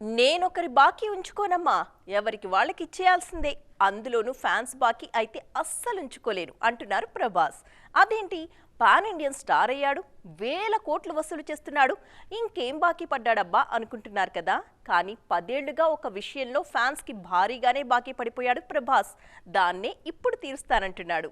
నేనొకరి బాకీ ఉంచుకోనమ్మా. ఎవరికి వాళ్ళకి ఇచ్చేయాల్సిందే. అందులోనూ ఫ్యాన్స్ బాకీ అయితే అస్సలు ఉంచుకోలేను అంటున్నారు ప్రభాస్. అదేంటి? పాన్ ఇండియన్ స్టార్ అయ్యాడు వేల కోట్లు వసూలు చేస్తున్నాడు ఇంకేం బాకీ పడ్డాడబ్బా అనుకుంటున్నారు కదా. కానీ పదేళ్ళుగా ఒక విషయంలో ఫ్యాన్స్కి భారీగానే బాకీ పడిపోయాడు ప్రభాస్. దాన్నే ఇప్పుడు తీరుస్తానంటున్నాడు.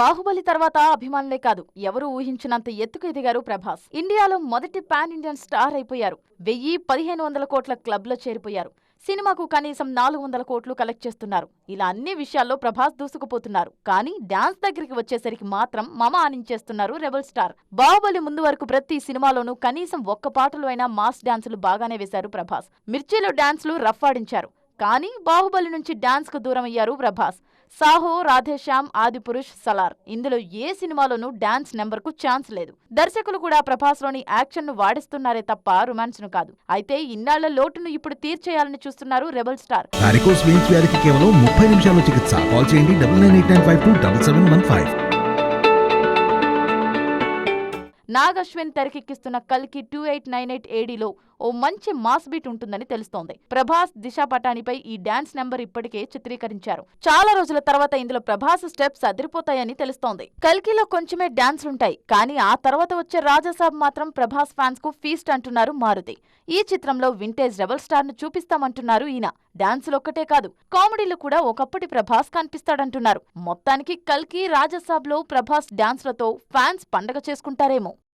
బాహుబలి తర్వాత అభిమానులే కాదు ఎవరు ఊహించినంత ఎత్తుకు ఎదిగారు ప్రభాస్. ఇండియాలో మొదటి పాన్ ఇండియన్ స్టార్ అయిపోయారు. వెయ్యి పదిహేను వందల కోట్ల క్లబ్లో చేరిపోయారు. సినిమాకు కనీసం నాలుగు వందల కోట్లు కలెక్ట్ చేస్తున్నారు. ఇలా అన్ని విషయాల్లో ప్రభాస్ దూసుకుపోతున్నారు. కానీ డాన్స్ దగ్గరికి వచ్చేసరికి మాత్రం మమ ఆనించేస్తున్నారు రెబల్ స్టార్. బాహుబలి ముందు వరకు ప్రతి సినిమాలోనూ కనీసం ఒక్క పాటలో అయినా మాస్ డాన్సులు బాగానే వేశారు ప్రభాస్. మిర్చిలో డాన్సులు రఫ్ ఆడించారు. కానీ బాహుబలి నుంచి డాన్స్కు దూరం అయ్యారు ప్రభాస్. సాహో రాధేశ్యామ్ ఆదిపురుష్ సలార్. ఇందులో ఏ సినిమాలోనూ డాన్స్ నెంబర్కు ఛాన్స్ లేదు. దర్శకులు కూడా ప్రభాస్లోని యాక్షన్ను వాడిస్తున్నారే తప్ప రొమాన్స్ను కాదు. అయితే ఇన్నాళ్ళ లోటును ఇప్పుడు తీర్చేయాలని చూస్తున్నారు రెబల్ స్టార్. వారికోస్ వెయిన్స్ వ్యాధికి కేవలం ముప్పై నిమిషాల్లో చికిత్స. కాల్ చేయండి double nine eight nine five two double seven one five. Nag Ashwin తెరకెక్కిస్తున్న కల్కి టూ ఎయిట్ నైన్ ఎయిట్ ఏడీలో ఓ మంచి మాస్ బీట్ ఉంటుందని తెలుస్తోంది. ప్రభాస్ దిశా పటానిపై ఈ డాన్స్ నెంబర్ ఇప్పటికే చిత్రీకరించారు. చాలా రోజుల తర్వాత ఇందులో ప్రభాస్ స్టెప్స్ అదిరిపోతాయని తెలుస్తోంది. కల్కిలో కొంచెమే డాన్స్లుంటాయి కానీ ఆ తర్వాత వచ్చే రాజాసాబ్ మాత్రం ప్రభాస్ ఫ్యాన్స్కు ఫీస్ట్ అంటున్నారు మారుతి. ఈ చిత్రంలో వింటేజ్ రెబల్ స్టార్ను చూపిస్తామంటున్నారు ఈయన. డాన్సులు ఒక్కటే కాదు కామెడీలు కూడా ఒకప్పటి ప్రభాస్ కనిపిస్తాడంటున్నారు. మొత్తానికి కల్కి రాజాసాబ్లో ప్రభాస్ డాన్స్లతో ఫ్యాన్స్ పండగ చేసుకుంటారేమో.